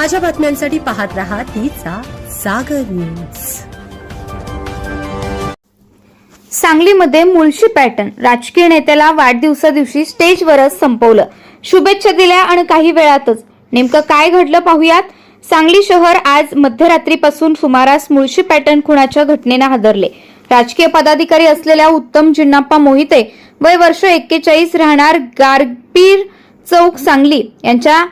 ताज्या बातम्यांसाठी पाहत रहा तिचा सागर न्यूज. सांगलीमध्ये मुळशी पॅटर्न राजकीय नेत्याला वाढदिवसा दिवशी स्टेजवरच संपवलं. शुभेच्छा दिल्या आणि काही वेळातच. नेमकं काय घडलं पाहूयात? सांगली शहर आज मध्यरात्रीपासून सुमारास मुळशी पॅटर्न खुणाच्या घटनेनं हादरले. राजकीय पदाधिकारी असलेल्या उत्तम जिन्नाप्पा मोहिते वय वर्ष एक्केचाळीस राहणार गारपीर चौक सांगली यांच्या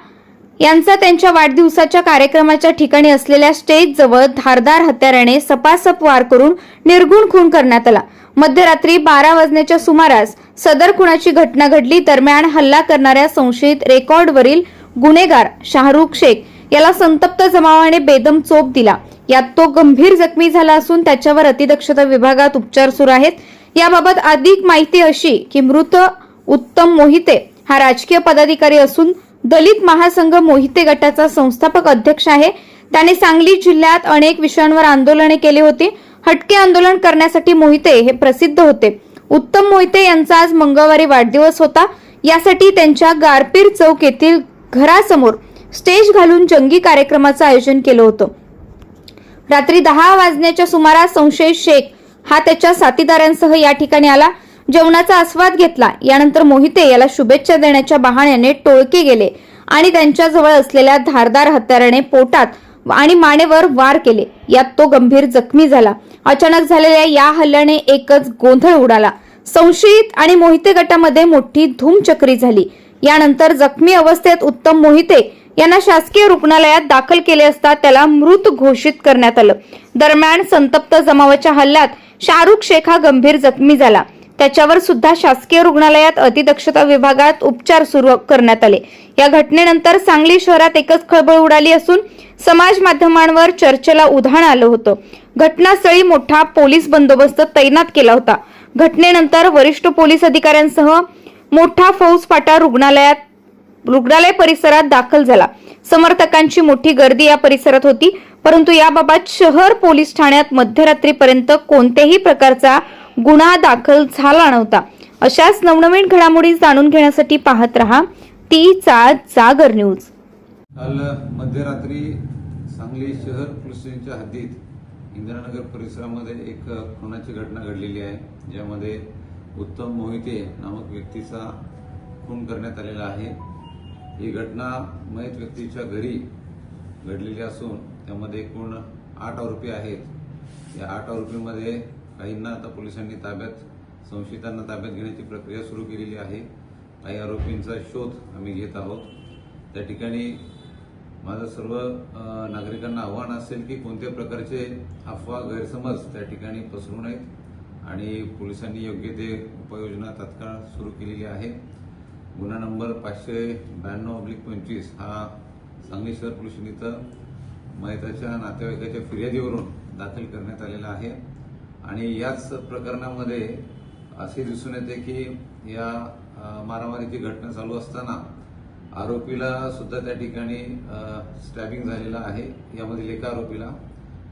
यांचा त्यांच्या वाढदिवसाच्या कार्यक्रमाच्या ठिकाणी असलेल्या स्टेज जवळ धारदार हत्याराने सपासप वार करून निर्गुण खून करण्यात आला. मध्यरात्री बारा वाजण्याच्या सुमारास सदर खुनाची घटना घडली. दरम्यान हल्ला करणाऱ्या संशयित रेकॉर्डवरील गुन्हेगार शाहरुख शेख याला संतप्त जमावाने बेदम चोप दिला. यात तो गंभीर जखमी झाला असून त्याच्यावर अतिदक्षता विभागात उपचार सुरू आहेत. याबाबत अधिक माहिती अशी की मृत उत्तम मोहिते हा राजकीय पदाधिकारी असून दलित महासंघ मोहिते गटाचा संस्थापक अध्यक्ष आहे. त्याने सांगली जिल्ह्यात अनेक विषयांवर आंदोलने केली होती. हटके आंदोलन करण्यासाठी मोहिते हे प्रसिद्ध होते. उत्तम मोहिते यांचा आज मंगळवारी वाढदिवस होता. यासाठी त्यांच्या गारपीर चौक येथील घरासमोर स्टेज घालून जंगी कार्यक्रमाचं आयोजन केलं होतं. रात्री दहा वाजण्याच्या सुमारास संशय शेख हा त्याच्या साथीदारांसह या ठिकाणी आला. जेवणाचा आस्वाद घेतला. यानंतर मोहिते याला शुभेच्छा देण्याच्या बहाण्याने टोळके गेले आणि त्यांच्याजवळ असलेल्या धारदार हत्याराने पोटात आणि मानेवर वार केले. यात तो गंभीर जखमी झाला. अचानक झालेल्या या हल्ल्याने एकच गोंधळ उडाला. संशयित आणि मोहिते गटामध्ये मोठी धूमचक्री झाली. यानंतर जखमी अवस्थेत उत्तम मोहिते यांना शासकीय रुग्णालयात दाखल केले असता त्याला मृत घोषित करण्यात आलं. दरम्यान संतप्त जमावाच्या हल्ल्यात शाहरुख शेख हा गंभीर जखमी झाला. त्याच्यावर सुद्धा शासकीय रुग्णालयात अतिदक्षता विभागात उपचार सुरू करण्यात आले. या घटनेनंतर सांगली शहरात एकच खळबळ उडाली असून समाज माध्यमांवर चर्चेला उधाण आलं होतं. घटनास्थळी मोठा पोलीस बंदोबस्त तैनात केला होता. घटनेनंतर वरिष्ठ पोलीस अधिकाऱ्यांसह मोठा फौजफाटा रुग्णालयात रुग्णालय परिसरात दाखल झाला. समर्थकांची मोठी गर्दी या परिसरात होती परंतु याबाबत शहर पोलीस ठाण्यात मध्यरात्रीपर्यंत कोणत्याही प्रकारचा गुन्हा दाखल झाला नव्हता. अशाच नवनवीन घडामोडी जाणून घेण्यासाठी पाहत रहा तीचा जागर न्यूज. काल मध्यरात्री सांगली शहर पोलीस स्टेशनच्या हद्दीत इंदिरानगर परिसरामध्ये एक खुनाची घटना घडलेली आहे ज्यामध्ये उत्तम मोहिते नामक व्यक्तीचा खून करण्यात आलेला आहे. ही घटना मयत व्यक्तीच्या घरी घडलेली असून त्यामध्ये एकूण आठ आरोपी आहेत. या आठ आरोपीमध्ये काहींना आता पोलिसांनी ताब्यात संशयितांना ताब्यात घेण्याची प्रक्रिया सुरू केलेली आहे. काही आरोपींचा शोध आम्ही घेत आहोत. त्या ठिकाणी माझं सर्व नागरिकांना आव्हान असेल की कोणत्या प्रकारचे अफवा गैरसमज त्या ठिकाणी पसरू नयेत आणि पोलिसांनी योग्य ते उपाययोजना तात्काळ सुरू केलेली आहे. गुन्हा नंबर पाचशे ब्याण्णव अब्लिक पंचवीस हा सांगली शहर पोलीस इथं मयताच्या नातेवाईकाच्या फिर्यादीवरून दाखल करण्यात आलेला आहे. आणि याच प्रकरणामध्ये असे दिसून येते की या मारामारीची घटना चालू असताना आरोपीला सुद्धा त्या ठिकाणी स्टॅबिंग झालेला आहे. यामधील एका आरोपीला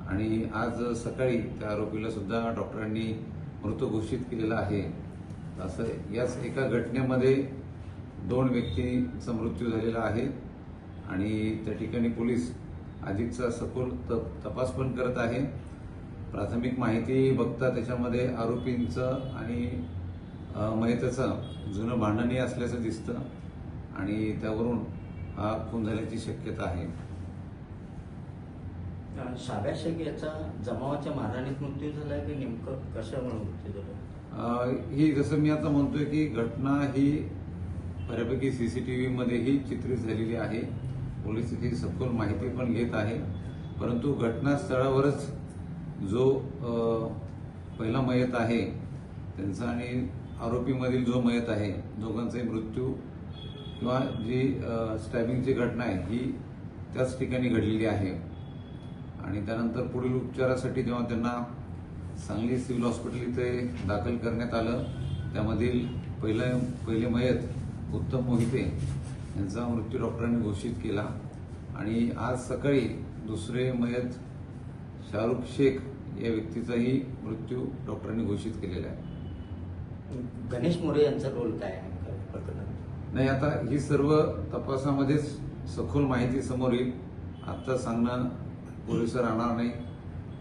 आणि आज सकाळी त्या आरोपीला सुद्धा डॉक्टरांनी मृत घोषित केलेला आहे. असं याच एका घटनेमध्ये दोन व्यक्तींचा मृत्यू झालेला आहे आणि त्या ठिकाणी पोलीस अधिकचा सखोल तपास पण करत आहे. प्राथमिक माहिती बघता त्याच्यामध्ये आरोपींचं आणि अ, मयताचं जुनं भांडणही असल्याचं दिसतं आणि त्यावरून हा खून झाल्याची शक्यता आहे. शाब्या शेख याचा जमावाच्या मारहाणीत मृत्यू झालाय की नेमकं कशामुळे मृत्यू झाला? ही जसं मी आता म्हणतोय की घटना ही बऱ्यापैकी सीसीटीव्ही मध्येही चित्रित झालेली आहे. पोलीस तिथे सखोल माहिती पण घेत आहे. परंतु घटनास्थळावरच जो पहिला मयत आहे त्यांचा आणि आरोपीमधील जो मयत आहे दोघांचाही मृत्यू किंवा जी स्टॅबिंगची घटना आहे ही त्याच ठिकाणी घडलेली आहे. आणि त्यानंतर पुढील उपचारासाठी जेव्हा त्यांना सांगली सिव्हिल हॉस्पिटल इथे दाखल करण्यात आलं त्यामधील पहिलं पहिले मयत उत्तम मोहिते यांचा मृत्यू डॉक्टरांनी घोषित केला. आणि आज सकाळी दुसरे मयत शाहरुख शेख या व्यक्तीचाही मृत्यू डॉक्टरांनी घोषित केलेला आहे. गणेश मोरे यांचा रोल काय आहे प्रकरणात? नाही आता ही सर्व तपासामध्येच सखोल माहिती समोर येईल. आत्ता सांगणं पुरेसं राहणार नाही.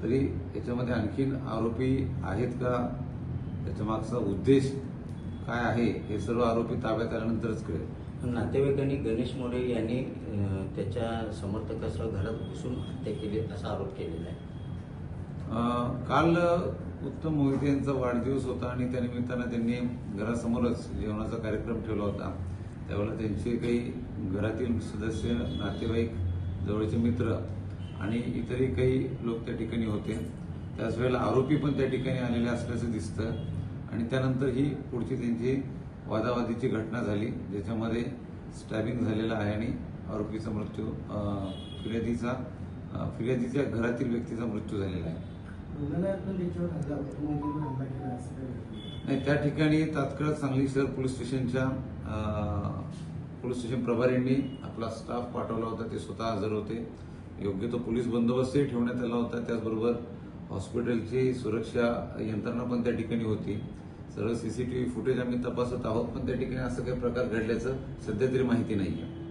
तरी याच्यामध्ये आणखीन आरोपी आहेत का? त्याच्या मागचा उद्देश काय आहे? हे सर्व आरोपी ताब्यात आल्यानंतरच कळेल. नातेवाईकांनी गणेश मोरे यांनी त्याच्या समर्थकासह घरात घुसून हत्या केली असा आरोप केलेला आहे. काल उत्तम मोहिते यांचा वाढदिवस होता आणि त्यानिमित्तानं त्यांनी घरासमोरच जेवणाचा कार्यक्रम ठेवला होता. त्यावेळेला त्यांचे काही घरातील सदस्य नातेवाईक जवळचे मित्र आणि इतरही काही लोक त्या ठिकाणी होते. त्याच वेळेला आरोपी पण त्या ठिकाणी आलेले असल्याचं दिसतं आणि त्यानंतर ही पुढची त्यांची वादावादीची घटना झाली ज्याच्यामध्ये स्टॅबिंग झालेलं आहे आणि आरोपीचा मृत्यू फिर्यादीचा फिर्यादीच्या घरातील व्यक्तीचा मृत्यू झालेला आहे. त्याच्यावर हल्ला हल्ला केला असं काही नाही. त्या ठिकाणी तात्काळ सांगली शहर पोलीस स्टेशनच्या पोलीस स्टेशन प्रभारींनी आपला स्टाफ पाठवला होता. ते स्वतः हजर होते. योग्य तो पोलीस बंदोबस्तही ठेवण्यात आला होता. त्याचबरोबर हॉस्पिटलची सुरक्षा यंत्रणा पण त्या ठिकाणी होती. सर्व सीसीटीव्ही फुटेज आम्ही तपासत आहोत पण त्या ठिकाणी असं काही प्रकार घडल्याचं सध्या तरी माहिती नाही आहे